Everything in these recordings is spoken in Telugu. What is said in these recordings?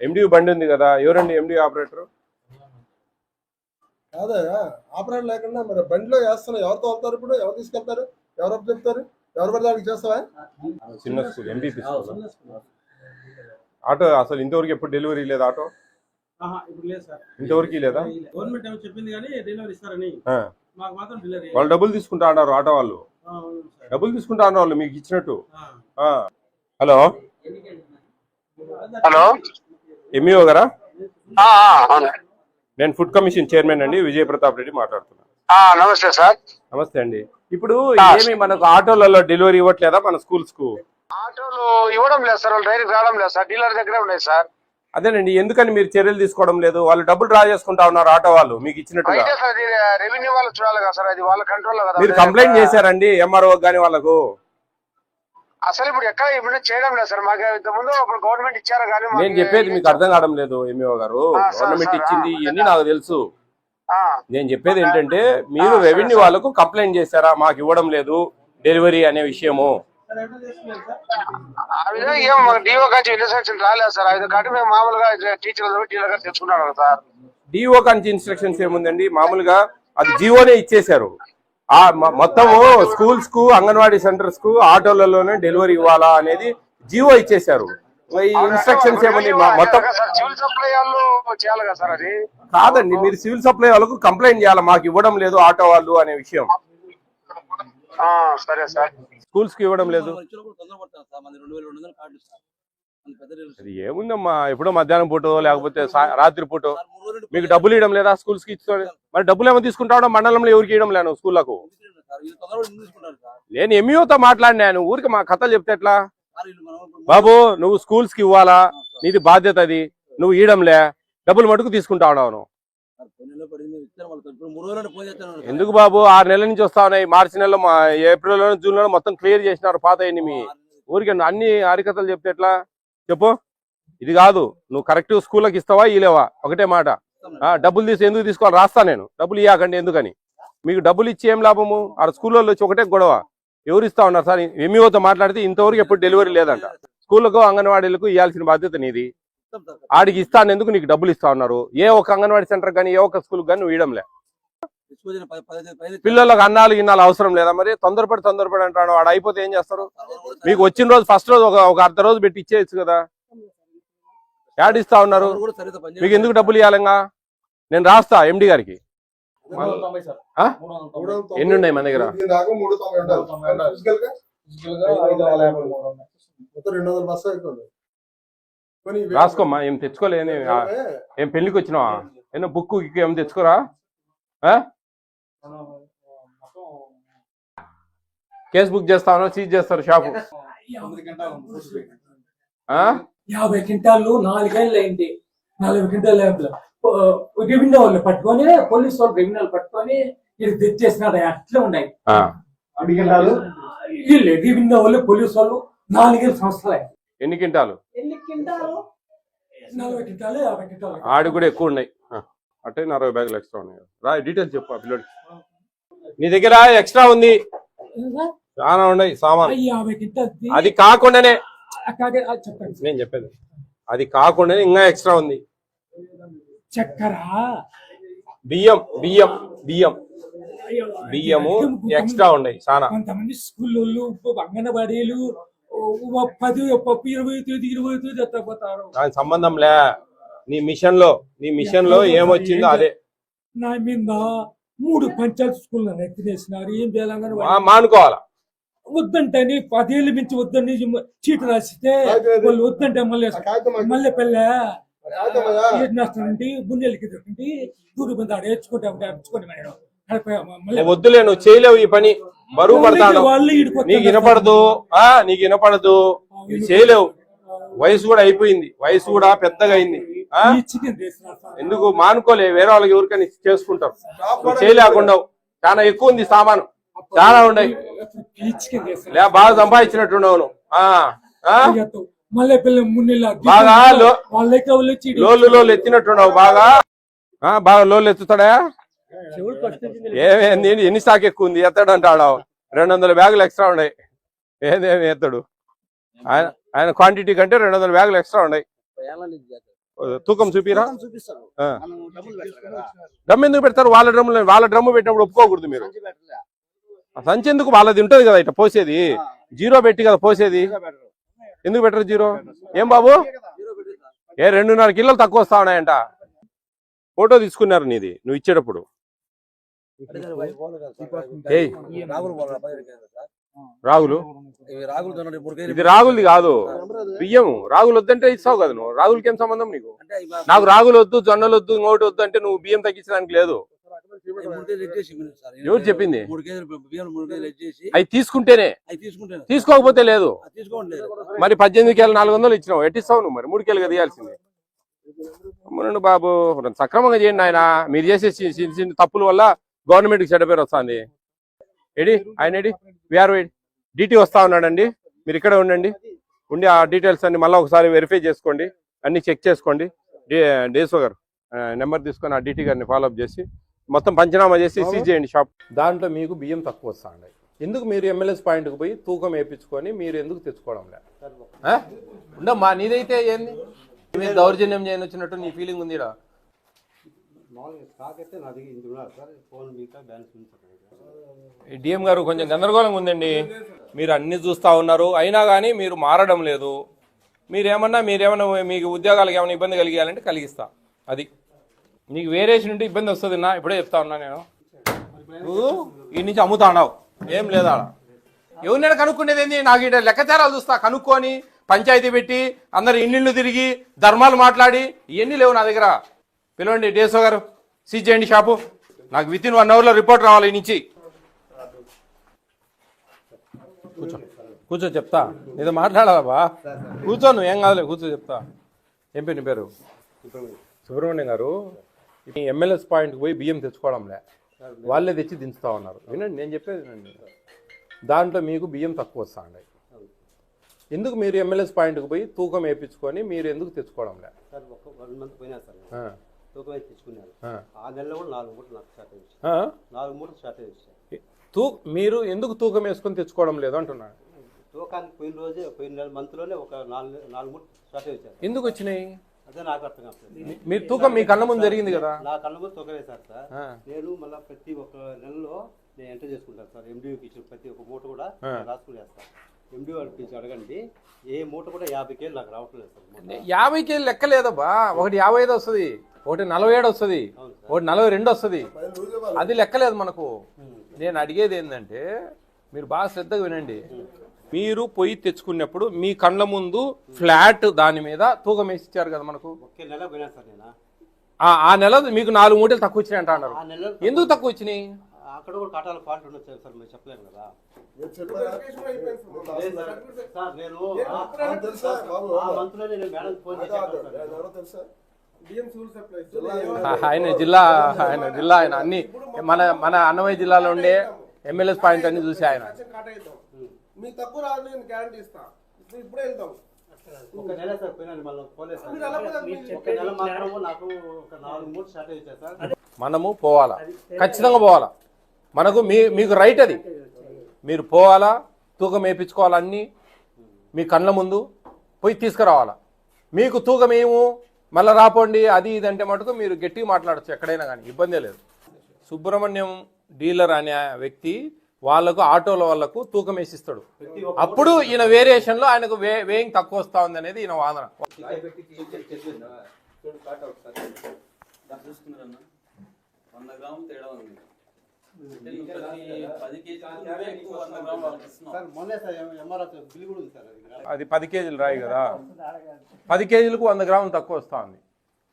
ఎండి బండి ఉంది కదా ఎవరండి ఎండి ఆపరేటర్? కాదయ్యా ఆపరేట్ లేకుండా మరి బండిలో వేస్తున్నా ఎవరితో వెళ్తారు ఇప్పుడు? ఎవరు తీసుకెళ్తారు? ఎవరు చెప్తారు? ఎవరు పడితే వాళ్ళకి చేస్తావా? చిన్న స్కూల్ ఎంబీపీ స్కూల్? ఆటో అసలు ఇంతవరకు ఎప్పుడు డెలివరీ లేదు ఆటో? ఆహా, ఇప్పుడు లేదు సార్. ఇంతవరకు లేదా? గవర్నమెంట్ ఏమో చెప్పింది కానీ డెలివరీ ఇస్తారని. ఆ. మాకు మాత్రం డెలివరీ వాళ్ళు డబ్బులు తీసుకుంటా అన్నారు ఆటో వాళ్ళు. డబ్బులు తీసుకుంటా అన్నారు వాళ్ళు మీకు ఇచ్చినట్టు. ఆ. హలో? హలో? ఎంఈఓ గారా? ఆ, అవును. నేను ఫుడ్ కమిషన్ చైర్మన్ అండి విజయ ప్రతాప్ రెడ్డి మాట్లాడుతున్నాను నమస్తే సార్. నమస్తే అండి. ఇప్పుడు ఏమి మనకు ఆటోలలో డెలివరీ ఇవ్వట్లేదా మన స్కూల్స్కు ఆటోలు ఇవ్వడం లేదు సార్ వాళ్ళు డైరెక్ట్ రావడం లేదు సార్ డీలర్ దగ్గరే ఉన్నాయి సార్. అదేనండి ఎందుకని మీరు చర్యలు తీసుకోవడం లేదు? వాళ్ళు డబ్బులు డ్రా చేసుకుంటా ఉన్నారు ఆటో వాళ్ళు మీకు ఇచ్చినట్టుగా. రెవెన్యూ వాళ్ళు చూడాలి కదా సార్ అది వాళ్ళ కంట్రోల్ మీరు కంప్లైంట్ చేశారండి ఎంఆర్ఓ గాని వాళ్ళకు. అసలు ఇప్పుడు ఎక్కడ ఇప్పుడు చేయడం లేదు సార్. మాకు ఇంత ముందు అప్పుడు గవర్నమెంట్ ఇచ్చారు కానీ నేను చెప్పేది మీకు అర్థం కావడం లేదు ఎంఈఓ గారు. గవర్నమెంట్ ఇచ్చింది. ఇవన్నీ నాకు తెలుసు. నేను చెప్పేది ఏంటంటే మీరు రెవెన్యూ. వాళ్ళకు కంప్లైంట్ చేశారా? మాకు ఇవ్వడం లేదు డెలివరీ అనే విషయము. ఏం డిఓ కాంచి ఇన్స్ట్రక్షన్ రాలేదు సార్. అది కాబట్టి మేము మామూలుగా టీచర్ డీలర్ గారు తెచ్చుకున్నాడు సార్. డిఓ కాంచి ఇన్స్ట్రక్షన్స్ ఏముందండి? మామూలుగా అది జీవోనే ఇచ్చేశారు. మొత్తము స్కూల్స్కు అంగన్వాడీ సెంటర్స్కు ఆటోలలోనే డెలివరీ ఇవ్వాలా అనేది జీవో ఇచ్చేశారు. ఈ ఇన్స్ట్రక్షన్స్ ఏముంది? మా- మొత్తం కాదండి మీరు సివిల్ సప్లై వాళ్ళకు కంప్లైంట్ చేయాలి. మాకు ఇవ్వడం లేదు ఆటో వాళ్ళు అనే విషయం. ఆ, సరే సార్. స్కూల్స్కి ఇవ్వడం లేదు. అది ఏముందమ్మా? ఎప్పుడో మధ్యాహ్నం పూట లేకపోతే రాత్రి పూట. మీకు డబ్బులు ఇవ్వడం లేదా స్కూల్స్కి ఇచ్చుకోండి మరి డబ్బులు ఏమో తీసుకుంటాడో మండలంలో ఎవరికి ఇవ్వడం లేను స్కూళ్ళకు? నేను ఎంఈఓతో మాట్లాడినాను ఊరికి మా కథలు చెప్తే ఎట్లా? బాబు నువ్వు స్కూల్స్కి ఇవ్వాలా నీది బాధ్యత అది. నువ్వు ఇవ్వడంలే డబ్బులు మటుకు తీసుకుంటా ఉన్నావు ఎందుకు బాబు? ఆరు నెలల నుంచి వస్తా ఉన్నాయి. మార్చి నెలలో మా ఏప్రిల్లో జూన్లో మొత్తం క్లియర్ చేసినారు పాత మీ. ఊరికి అన్ని హరికథలు చెప్తే ఎట్లా? చెప్పు. ఇది కాదు. నువ్వు కరెక్ట్ స్కూళ్ళకి ఇస్తావా ఇలేవా ఒకటే మాట. ఆ, డబ్బులు తీసి ఎందుకు తీసుకోవాలి? రాస్తా నేను. డబ్బులు ఇవ్వకండి ఎందుకని? మీకు డబ్బులు ఇచ్చి ఏం లాభము? ఆ స్కూల్లో వచ్చి ఒకటే గొడవ. ఎవరు ఇస్తా ఉన్నారు? సార్ ఎంఈఓతో మాట్లాడితే ఇంతవరకు ఎప్పుడు డెలివరీ లేదంట. స్కూళ్ళకు అంగన్వాడీలకు ఇవ్వాల్సిన బాధ్యత నీది. ఆడికి ఇస్తాను ఎందుకు నీకు డబ్బులు ఇస్తా ఉన్నారు. ఏ ఒక అంగన్వాడీ సెంటర్ కానీ ఏ ఒక్క స్కూల్ కానీ నువ్వు ఇవ్వడంలే తీసుకొచ్చిన పది పదిహేను పైన పిల్లలకు అన్నాలు ఇన్నాలు అవసరం లేదా మరి? తొందరపడి తొందరపడి అంటాడు వాడు అయిపోతే ఏం చేస్తారు? మీకు వచ్చిన రోజు ఫస్ట్ రోజు ఒక అర్ధ రోజు పెట్టి ఇచ్చేయచ్చు కదా? యాడ్ ఇస్తా ఉన్నారు. మీకు ఎందుకు డబ్బులు ఇవ్వాలంగా నేను రాస్తా ఎండి గారికి. ఎన్ని ఉన్నాయి మన దగ్గర? రాసుకోమ్మా ఏం తెచ్చుకోలేని ఏం పెళ్ళికి వచ్చినావా? ఏమో బుక్ ఏం తెచ్చుకోరా? ఆ? కేసు బుక్ చేస్తాను సీజ్ చేస్తారు షాపు? ఆ? యాభై క్వింటాళ్ళు నాలుగేళ్ళు అయింది. నలభై క్వింటాల్ రెవెన్యూ వాళ్ళు పట్టుకొని పోలీసు వాళ్ళు రెవెన్యూ వాళ్ళు పట్టుకొని ఇది తెచ్చేసినాడు అట్లే ఉన్నాయి. ఆ. వీళ్ళు రెవెన్యూ వాళ్ళు పోలీసు వాళ్ళు నాలుగేళ్ళు సంవత్సరాలు ఎన్ని క్వింటాలు ఎన్ని క్వింటాలు నలభై క్వింటాలు యాభై క్వింటాలు ఆడి కూడా ఎక్కువ ఉన్నాయి. ఆ, అంటే అరవై బ్యాగులు ఎక్స్ట్రా ఉన్నాయి. రా డీటెయిల్స్ చెప్పు ఆ పిల్లడికి. నీ దగ్గర ఎక్స్ట్రా ఉంది? చాలా ఉన్నాయి సామాన్. అది కాకుండానే నేను చెప్పేది. అది కాకుండానే ఇంకా ఎక్స్ట్రా ఉంది. చక్కెర? బియ్యం బియ్యం బియ్యం. బియ్యము ఎక్స్ట్రా ఉన్నాయి చాలా. కొంతమంది స్కూళ్ళు అంగన్వాడీలు పది పప్పు ఇరవై తేదీ ఇరవై తేదీ ఎత్తపోతారు దానికి సంబంధం లే. నీ మిషన్లో నీ మిషన్లో ఏమొచ్చిందో అదే. నా మీద మూడు పంచాయతీ స్కూల్ ఎత్తినేసినారు. ఏం చేయాలని మానుకోవాలా? వద్దంటని పదేళ్ళు మించి వద్దని చీటు రాసితే వాళ్ళు వద్దంటే మళ్ళీ మళ్ళీ. ఏం చేస్తానండి గుండెలకి దొరికి దూరు బంద ఏడ్చుకుంటే ఏడ్చుకోండి మేడం. వద్దులే నువ్వు చేయలేవు ఈ పని. బరువు ఈడుకొస్తారు. నీకు వినపడదు. ఆ నీకు వినపడదు. చేయలేవు. వయసు కూడా అయిపోయింది. వయసు కూడా పెద్దగా అయింది. ఎందుకు మానుకోలే? వేరే వాళ్ళకి ఎవరికైనా చేసుకుంటారు. చేయలేకుండా చాలా ఎక్కువ ఉంది సామాను. చాలా చేస్తున్నారు. లే బాగా సంపాదించినట్టున్నావు నువ్వు. ఆ ఆ? అయ్యతో మళ్ళీ పిల్ల మున్నెల బాగా లోలు లోలు ఎత్తినట్టున్నావు బాగా. ఆ బాగా లోలు ఎత్తుతాడా? ఏమేంది ఎన్ని స్టాక్ ఎక్కువ ఉంది? ఎత్తాడు అంటాడు? రెండు వందల బ్యాగులు ఎక్స్ట్రా ఉన్నాయి. ఏదేమి ఎత్తాడు? ఆయన ఆయన క్వాంటిటీ కంటే రెండు వందల బ్యాగులు ఎక్స్ట్రా ఉన్నాయి. తూకం చూపిరా? డ్రమ్ ఎందుకు పెడతారు? వాళ్ళ డ్రమ్ము వాళ్ళ డ్రమ్ము పెట్టినప్పుడు ఒప్పుకోకూడదు మీరు. సంచి ఎందుకు? వాళ్ళది ఉంటది కదా ఇట్లా పోసేది. జీరో పెట్టి కదా పోసేది. ఎందుకు పెట్టరు జీరో? ఏం బాబు. ఏ రెండున్నర కిలోలు తక్కువ వస్తా ఉన్నాయంట. ఫోటో తీసుకున్నారు నీది నువ్వు ఇచ్చేటప్పుడు. ఏయ్. రాగులు? ఇది రాగులది కాదు. బియ్యం రాగులు వద్దంటే ఇస్తావు కదా నువ్వు. రాగులకి ఏం సంబంధం నీకు? నాకు రాగులు వద్దు జొన్నలు వద్దు ఇంకోటి వద్దు అంటే నువ్వు బియ్యం తగ్గించడానికి లేదు. ఎవరు చెప్పింది? అవి తీసుకుంటేనే. తీసుకోకపోతే లేదు. మరి పద్దెనిమిది కేలు నాలుగు వందలు ఇచ్చినావు. ఎట్టిస్తావు నువ్వు మరి? మూడు కేలుగా తీయాల్సింది. అమ్మనండి బాబు సక్రమంగా చేయండి ఆయన మీరు చేసే చిన్న చిన్న తప్పుల వల్ల గవర్నమెంట్కి చెడ్డ పేరు వస్తుంది. ఏడి? ఆయన ఏడి? విఆర్ డిటి వస్తా ఉన్నాడండి. మీరు ఇక్కడే ఉండండి. ఉండి ఆ డీటెయిల్స్ అన్ని మళ్ళీ ఒకసారి వెరిఫై చేసుకోండి. అన్ని చెక్ చేసుకోండి. డేసో గారు నెంబర్ తీసుకొని ఆ డిటి గారిని ఫాలోఅప్ చేసి మొత్తం పంచనామా చేసి సీజ్ చేయండి షాప్ దాంట్లో మీకు బియ్యం తక్కువ వస్తాండి. ఎందుకు మీరు ఎమ్మెల్యేస్ పాయింట్కి పోయి తూకం వేయించుకొని మీరు ఎందుకు తెచ్చుకోవడం లే? ఆ? ఉండమ్మా నీదైతే ఏంది? దౌర్జన్యం చేయని వచ్చినట్టు నీ ఫీలింగ్ ఉంది ఈడ. మామూలుగా స్టాక్ అయితే నా దగ్గర ఇంత ఉన్నారు సార్ ఫోన్ మిగతా బ్యాలెన్స్ ఉంది సార్ ఈ డిఎం గారు కొంచెం గందరగోళంగా ఉందండి. మీరు అన్ని చూస్తా ఉన్నారు. అయినా కానీ మీరు మారడం లేదు. మీరేమన్నా మీరేమన్నా మీకు ఉద్యోగాలకు ఏమైనా ఇబ్బంది కలిగాలంటే కలిగిస్తా. అది. నీకు వేరియేషన్ ఉంటే ఇబ్బంది వస్తుంది నా ఇప్పుడే చెప్తా ఉన్నా నేను. నువ్వు ఈ నుంచి అమ్ముతా ఉన్నావు ఏం లేదా. ఎవరినైనా కనుక్కునేది ఏంది? నాకు ఇక్కడ లెక్కచారాలు చూస్తా. కనుక్కొని పంచాయతీ పెట్టి అందరు ఇన్నిళ్ళు తిరిగి ధర్మాలు మాట్లాడి ఇవన్నీ లేవు నా దగ్గర. పిలవండి డేసో గారు సీజ్ చేయండి షాపు. నాకు విత్ ఇన్ వన్ అవర్లో రిపోర్ట్ రావాలి ఈ నుంచి. కూర్చో. కూర్చో చెప్తా. నీతో మాట్లాడాలా బా కూర్చో నువ్వు ఏం కాదులే కూర్చో చెప్తా. ఏం పేరు నీ పేరు? సుబ్రహ్మణ్యం గారు ఈ ఎమ్మెల్యేస్ పాయింట్కి పోయి బియ్యం తెచ్చుకోవడంలే. వాళ్ళే తెచ్చి దించుతా ఉన్నారు. వినండి నేను చెప్పేది వినండి. దాంట్లో మీకు బియ్యం తక్కువ వస్తా ఉన్నాయి ఎందుకు మీరు ఎమ్మెల్యేస్ పాయింట్కి పోయి తూకం వేయించుకొని మీరు ఎందుకు తెచ్చుకోవడంలే? తూకం వేసి తెచ్చుకున్నాను ఆ. నెలలో కూడా నాలుగు మూటలు నాకు ఆ? నాలుగు మూటలు షార్టేజ్ వచ్చాయి తూ మీరు ఎందుకు తూకం వేసుకొని తెచ్చుకోవడం లేదు అంటున్నా తూకానికి పోయిన రోజే పోయిన నెల మంత్లోనే ఒక నాలుగు నాలుగు మూటలు షార్టేజ్ వచ్చాయి ఎందుకు వచ్చినాయి? అదే నాకు అర్థం కావట్లేదు. మీరు తూకం మీ కళ్ళ ముందు జరిగింది కదా? నా కళ్ళ ముందు తూకం వేశారు సార్. నేను మళ్ళీ ప్రతి ఒక్క నెలలో నేను ఎంటర్ చేసుకుంటాను సార్. ఎండిఓకి ఇచ్చిన ప్రతి ఒక్క మూట కూడా. రాసుకుని వేస్తాను. ఎండిఓ అనిపించి అడగండి ఏ మూట కూడా యాభై కేలు నాకు రావట్లేదు సార్. యాభై కేజీ లెక్క లేదబ్బా ఒకటి యాభై ఐదు వస్తుంది ఒకటి నలభై ఏడు వస్తుంది ఒకటి నలభై రెండు వస్తుంది. అది లెక్కలేదు మనకు. నేను అడిగేది ఏంటంటే మీరు బాగా శ్రద్ధగా వినండి. మీరు పొయ్యి తెచ్చుకున్నప్పుడు మీ కళ్ళ ముందు ఫ్లాట్ దాని మీద తూకం వేసి ఇచ్చారు కదా మనకు. ఒకే నెల పోయినా సార్ నేను. ఆ నెల మీకు నాలుగు మూటలు తక్కువ వచ్చినాయి అంట అన్నారు ఆ నెల ఎందుకు తక్కువ వచ్చినాయి అక్కడ కూడా కాటాల ఫాల్ట్ ఉండొచ్చు సార్ మేము చెప్పలేము కదా. సార్. నేను నేను మేడం ఫోన్ తెలుసా? ఆయన. జిల్లా ఆయన జిల్లా ఆయన అన్ని మన మన అన్నమయ్య జిల్లాలో ఉండే ఎమ్మెల్యేస్ పాయింట్ అన్ని చూసి ఆయన. మీ తక్కువ రాదు నేను గ్యారంటీ ఇస్తా. ఇప్పుడు ఇప్పుడే వెళ్తాం ఒక నెల సార్ పోయినా మళ్ళీ పోలేదు ఒక నెల మాత్రము నాకు ఒక నాలుగు మూడు స్టార్ట్ అయ్యాయి సార్. మనము పోవాలా? ఖచ్చితంగా పోవాలా? మనకు మీ మీకు రైట్ అది. మీరు పోవాలా తూకం వేయించుకోవాలా మీ కళ్ళ ముందు పోయి తీసుకురావాలా. మీకు తూకం ఏము మళ్ళీ రాపోండి అది ఇది అంటే మటుకు మీరు గట్టిగా మాట్లాడచ్చు ఎక్కడైనా కానీ ఇబ్బందే లేదు. సుబ్రహ్మణ్యం డీలర్ అనే వ్యక్తి వాళ్ళకు ఆటోల వాళ్ళకు తూకం వేసిస్తాడు. అప్పుడు ఈయన వేరియేషన్లో ఆయనకు వే వేయింగ్ తక్కువ వస్తా ఉంది అనేది ఈయన వాదన. చూసుకున్నారన్న వంద గ్రాములు తేడా ఉంది వంద గ్రాములు ఉంది. అది. అది పది కేజీలు రాయి కదా. పది కేజీలకు వంద గ్రాములు తక్కువ వస్తూ ఉంది.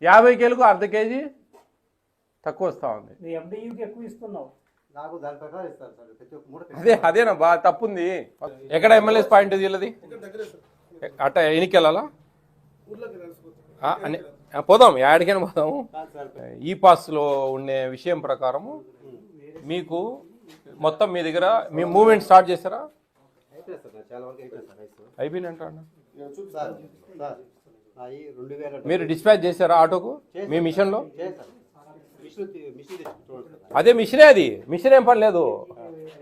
యాభై కేజీలకు అర్ధ కేజీ తక్కువ వస్తూ ఉంది. ఎండియూకి ఎక్కువ ఇస్తున్నావు. నాకు దాని ప్రకారం ఇస్తారు సార్ ప్రతి ఒక్క మూట అదే అదేనా? బా తప్పుంది. ఎక్కడ ఎమ్మెల్యేస్ పాయింట్ వీళ్ళది? దగ్గరే సార్. అట్ట ఎనికి వెళ్ళాలా ఊర్లోకి తెలిసిపోతుంది ఆ, అని- ఆ, పోదాం. యాడికైనా పోదాము. ఈ పాస్లో ఉండే విషయం ప్రకారము మీకు మొత్తం మీ దగ్గర మీ మూమెంట్ స్టార్ట్ వేల మీరు డిస్పాచ్ చేశారా ఆటోకు? మీ మిషన్లో? చేశారు అదే మిషనే అది. మిషన్ ఏం పని లేదు.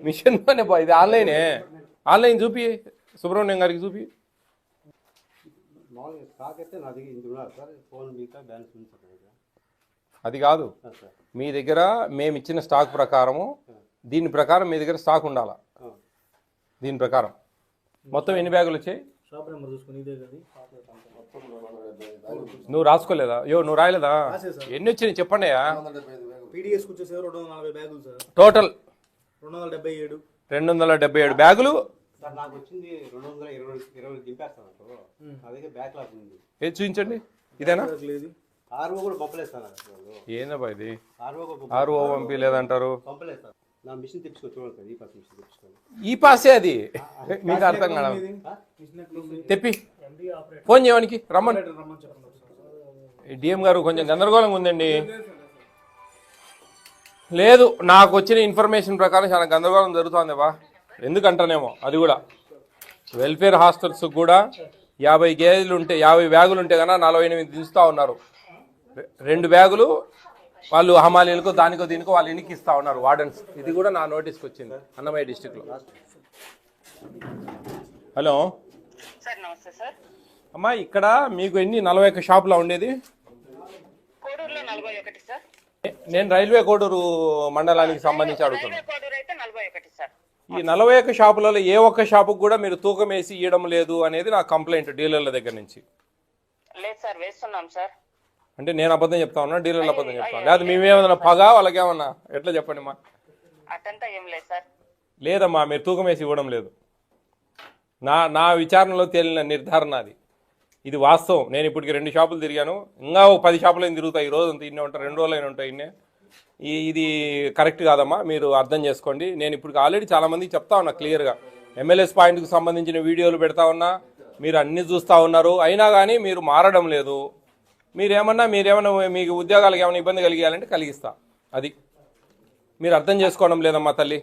మిషన్ పని ఇది ఆన్లైనే. ఆన్లైన్ చూపి సుబ్రహ్మణ్యం గారికి చూపి. అది కాదు. మీ దగ్గర మేము ఇచ్చిన స్టాక్ ప్రకారము దీని ప్రకారం మీ దగ్గర స్టాక్ ఉండాలా. దీని ప్రకారం. మొత్తం ఎన్ని బ్యాగులు వచ్చాయి? షాప్ నెంబర్ చూసుకుని ఇదే. కదా నువ్వు రాసుకోలేదా? యో నువ్వు రాయలేదా. ఎన్ని వచ్చినాయి చెప్పండి టోటల్ రెండు వందల డెబ్బై ఏడు. రెండు వందల డెబ్బై ఏడు బ్యాగులు. చూపించండి. ఇదేనా? లేదు. ఆర్ఓ కూడా వాళ్ళు. ఏందబ్బా ఇది? ఆర్ఓ నా మిషన్ చూడండి ఈ పాస్ మిషన్ తెప్పించుకొని. ఈ పాసే అది? మీకు అర్థం కాదు? తెప్పి. ఫోన్ చేయడానికి రమ్మని. డిఎం గారు కొంచెం గందరగోళంగా ఉందండి. లేదు నాకు వచ్చిన ఇన్ఫర్మేషన్ ప్రకారం చాలా గందరగోళం జరుగుతుంది బా ఎందుకంటానేమో అది కూడా. వెల్ఫేర్ హాస్టల్స్ కూడా యాభై గేజీలు ఉంటే యాభై బ్యాగులు ఉంటే కన్నా నలభై ఎనిమిది దించుతా ఉన్నారు. రెండు బ్యాగులు వాళ్ళు హమాలీలకు దానికో దీనికో వాళ్ళు ఇంటికి ఇస్తా ఉన్నారు వార్డెన్స్. ఇది కూడా నా నోటీస్కి వచ్చింది అన్నమయ్య డిస్టిక్లో హలో. సార్ నమస్తే సార్. అమ్మా ఇక్కడ మీకు ఎన్ని నలభై ఒక్క షాపులా ఉండేది? నేను రైల్వే కోడూరు మండలానికి సంబంధించి అడుగుతున్నాను ఈ నలభై ఒక్క షాపులలో ఏ ఒక్క షాపుకు కూడా మీరు తూకం వేసి ఇవ్వడం లేదు అనేది నా కంప్లైంట్ డీలర్ల దగ్గర నుంచి. లేదు సార్ వేస్తున్నాం సార్. అంటే నేను అబద్ధం చెప్తా ఉన్నా డీలర్లు అబద్ధం చెప్తాను లేదా మేమేమన్నా పగ వాళ్ళకేమన్నా ఎట్లా చెప్పండి మా? అటంతా ఏం లేదు సార్. లేదమ్మా మీరు తూకం వేసి ఇవ్వడం లేదు. నా నా విచారణలో తేలిన నిర్ధారణ అది. ఇది వాస్తవం. నేను ఇప్పటికి రెండు షాపులు తిరిగాను. ఇంకా పది షాపులు అయిన తిరుగుతాయి. ఈ రోజు అంతా ఇన్నే ఉంటాయి రెండు రోజులు అయినా ఉంటాయి ఇన్నే. ఈ ఇది కరెక్ట్ కాదమ్మా మీరు అర్థం చేసుకోండి. నేను ఇప్పుడు ఆల్రెడీ చాలా మందికి చెప్తా ఉన్నా క్లియర్గా. ఎమ్మెల్యేస్ పాయింట్కి సంబంధించిన వీడియోలు పెడతా ఉన్నా మీరు అన్ని చూస్తూ ఉన్నారు. అయినా కానీ మీరు మారడం లేదు. మీరేమన్నా మీరేమన్నా మీకు ఉద్యోగాలకు ఏమైనా ఇబ్బంది కలిగాలంటే కలిగిస్తా. అది. మీరు అర్థం చేసుకోవడం లేదమ్మా తల్లి.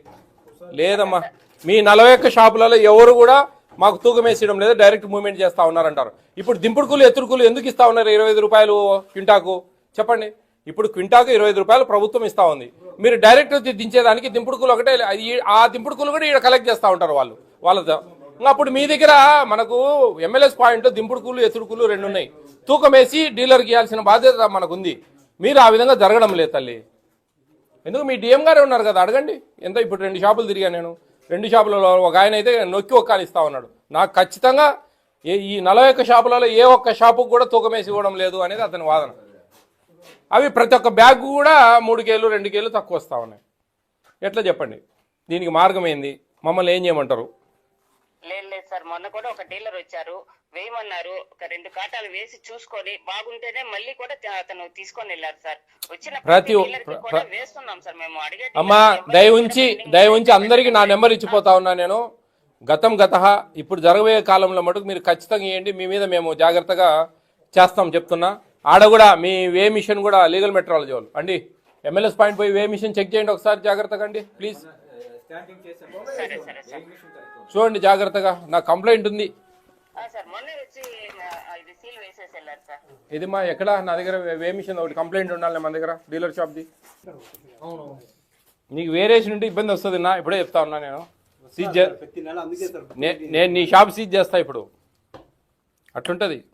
లేదమ్మా. మీ నలభై ఒక్క షాపులలో ఎవరు కూడా మాకు తూకం వేసేయడం లేదు డైరెక్ట్ మూవ్మెంట్ చేస్తూ ఉన్నారంటారు. ఇప్పుడు దింపుడుకులు ఎత్తుడుకులు ఎందుకు ఇస్తా ఉన్నారు ఇరవై ఐదు రూపాయలు క్వింటాకు? చెప్పండి. ఇప్పుడు క్వింటాకు ఇరవై రూపాయలు ప్రభుత్వం ఇస్తా ఉంది. మీరు డైరెక్ట్ దించేదానికి దింపుడుకులు ఒకటే ఆ దింపుడుకులు కూడా ఇక్కడ కలెక్ట్ చేస్తూ ఉంటారు వాళ్ళు వాళ్ళతో. అప్పుడు మీ దగ్గర మనకు ఎమ్మెల్యేస్ పాయింట్ దింపుడుకులు ఎత్తుడుకులు రెండు ఉన్నాయి. తూకం వేసి డీలర్కి ఇవ్వాల్సిన బాధ్యత మనకుంది. మీరు ఆ విధంగా జరగడం లేదు తల్లి. ఎందుకు మీ డిఎం గారే ఉన్నారు కదా అడగండి. ఎంత ఇప్పుడు రెండు షాపులు తిరిగా నేను. రెండు షాపులలో ఒక ఆయన అయితే నొక్కి ఒక్కాలు ఇస్తా ఉన్నాడు. నాకు ఖచ్చితంగా ఏ- ఈ నలభై ఒక్క షాపులలో ఏ ఒక్క షాపుకు కూడా తూకమేసి ఇవ్వడం లేదు అనేది అతని వాదన. అవి ప్రతి ఒక్క బ్యాగ్ కూడా మూడు కేలు రెండు కేలు తక్కువ వస్తూ ఉన్నాయి. ఎట్లా చెప్పండి? దీనికి మార్గం ఏంది? మమ్మల్ని ఏం చేయమంటారు? లేదు లేదు సార్. మొన్న కూడా ఒక డీలర్ వచ్చారు. వేయమన్నారు. ఒక రెండు కాటాలు వేసి చూసుకొని బాగుంటేనే మళ్ళీ కూడా అతను తీసుకొని వెళ్ళారు సార్. వచ్చిన ప్రతి వేస్తున్నాం సార్. మేము అడిగే అమ్మా దయ ఉంచి దయ ఉంచి. అందరికీ నా నెంబర్ ఇచ్చిపోతా ఉన్నా నేను. గతం గత ఇప్పుడు జరగబోయే కాలంలో మటుకు మీరు ఖచ్చితంగా ఇవ్వండి మీ మీద మేము జాగ్రత్తగా చేస్తాం చెప్తున్నా. ఆడ కూడా మీ వే మిషన్ కూడా లీగల్ మెట్రాలజీ వాళ్ళు. అండి ఎమ్మెల్యేస్ పాయింట్ పోయి వే మిషన్ చెక్ చేయండి ఒకసారి జాగ్రత్తగా అండి ప్లీజ్. చూడండి జాగ్రత్తగా. నా కంప్లైంట్ ఉంది. ఇది సీల్ వేసేసి వెళ్ళారు సార్. ఇది మా ఎక్కడ? నా దగ్గర వే- మిషన్ ఒకటి కంప్లైంట్ ఉండాలి మన దగ్గర డీలర్ షాప్ది. నీకు వేరియేషన్ ఉంటే ఇబ్బంది వస్తుంది నా ఇప్పుడే చెప్తా ఉన్నా నేను. సీజ్ నేను నీ షాప్ సీజ్ చేస్తా ఇప్పుడు. అట్లుంటుంది.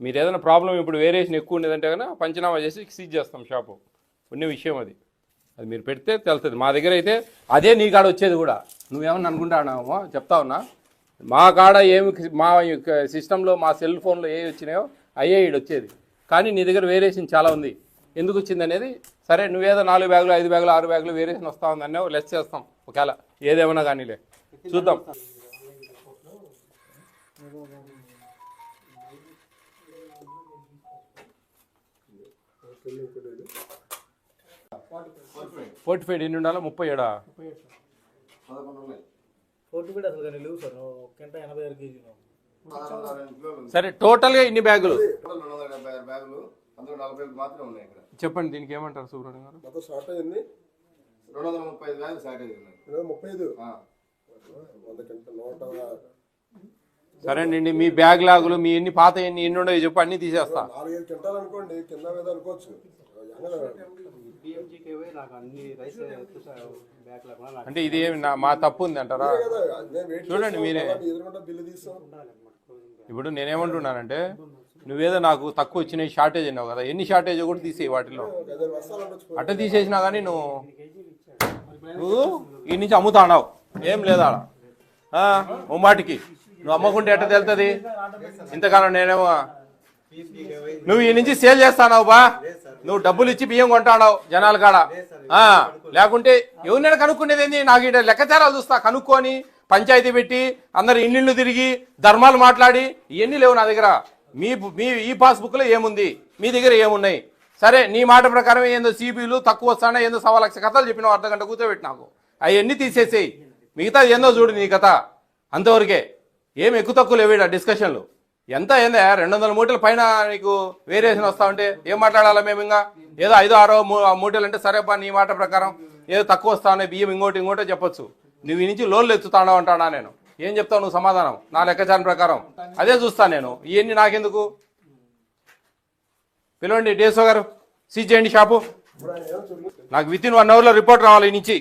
మీరు ఏదైనా ప్రాబ్లం ఇప్పుడు వేరియేషన్ ఎక్కువ ఉండేదంటే కనుక పంచనామా చేసి సీజ్ చేస్తాం షాపు. ఉన్న విషయం అది. అది మీరు పెడితే తెలుస్తుంది. మా దగ్గర అయితే అదే నీ కాడ వచ్చేది కూడా. నువ్వేమన్నా అనుకుంటానామో చెప్తా ఉన్నా. మా కాడ ఏమి మా సిస్టంలో మా సెల్ ఫోన్లో ఏ వచ్చినాయో అయ్యే ఈడు వచ్చేది. కానీ నీ దగ్గర వేరియేషన్ చాలా ఉంది. ఎందుకు వచ్చింది అనేది సరే నువ్వేదో నాలుగు బ్యాగులు ఐదు బ్యాగులు ఆరు బ్యాగులు వేరియేషన్ వస్తా ఉంది అనే లెస్ చేస్తాం. ఒకవేళ ఏదేమన్నా కానీలే. చూద్దాం. ఫోర్టీ ఫైవ్ ఎన్ని ఉండాలి ముప్పై ఏడా? ఫోర్టీ కూడా అసలు కానీ లేవు సార్. కింట ఎనభై ఆరు కేజీలు సరే టోటల్గా ఇన్ని బ్యాగులు? బ్యాగులు అందులో నలభై మాత్రమే ఉన్నాయి ఇక్కడ చెప్పండి దీనికి ఏమంటారు సుబ్రహ్మణ్యం గారు? మొత్తం స్టార్ట్ అయింది. రెండు వందల ముప్పై ఐదు బ్యాగులు అయింది ముప్పై ఐదు? వంద కింట నూట సరేనండి మీ బ్యాగ్ లాగులు మీ ఎన్ని పాత ఎన్ని ఎన్ని ఉండవు చెప్పు అన్ని తీసేస్తా. అంటే ఇది ఏమి మా తప్పు ఉంది అంటారా? చూడండి మీరే. ఇప్పుడు నేనేమంటున్నానంటే నువ్వేదో నాకు తక్కువ వచ్చినాయి షార్టేజ్ అన్నావు కదా ఎన్ని షార్టేజ్ కూడా తీసేయి వాటిలో అట్ట తీసేసినా కానీ నువ్వు నువ్వు ఈ నుంచి అమ్ముతాడావు ఏం లేదా. ఆ, ముమ్మాటికి నువ్వు అమ్మకుంటే ఎట్ట తెలుస్తుంది ఇంతకాలం నేనేమో నువ్వు ఈ నుంచి సేల్ చేస్తానావు బా. నువ్వు డబ్బులు ఇచ్చి బియ్యం కొంటాడావు జనాల కాడ. లేకుంటే ఎవరినైనా కనుక్కునేది ఏంది? నాకు ఇక్కడ లెక్కచారాలు చూస్తా కనుక్కొని పంచాయతీ పెట్టి అందరు ఇండ్లు తిరిగి ధర్మాలు మాట్లాడి ఇవన్నీ లేవు నా దగ్గర. మీ మీ ఈ పాస్బుక్లో ఏముంది? మీ దగ్గర ఏమున్నాయి? సరే నీ మాట ప్రకారం ఏందో సిబిలు తక్కువ వస్తానా ఏందో సవా లక్ష కథలు చెప్పినావు అర్ధ గంట కూర్చోబెట్టి నాకు అవన్నీ తీసేసేయి. మిగతా ఏందో చూడు నీ కథ. అంతవరకే. ఏం ఎక్కువ తక్కువ లేవు డిస్కషన్లు ఎంత ఏందా రెండు వందల మూటల పైన నీకు వేరియేషన్ వస్తా ఉంటే ఏం మాట్లాడాలా మేము ఇంకా? ఏదో ఐదో ఆరో మూటలు అంటే సరే బా నీ మాట ప్రకారం ఏదో తక్కువ వస్తా ఉన్నాయి బియ్యం ఇంకోటి ఇంకోటో చెప్పొచ్చు. నువ్వు నుంచి లోన్లు ఎత్తుతాడో అంటానా నేను? ఏం చెప్తావు నువ్వు సమాధానం? నా లెక్కచారం ప్రకారం. అదే చూస్తాను నేను. ఇవన్నీ నాకెందుకు? పిలవండి డేసో గారు సీజ్ చేయండి షాపు. నాకు విత్ ఇన్ వన్ అవర్లో రిపోర్ట్ రావాలి ఈ నుంచి.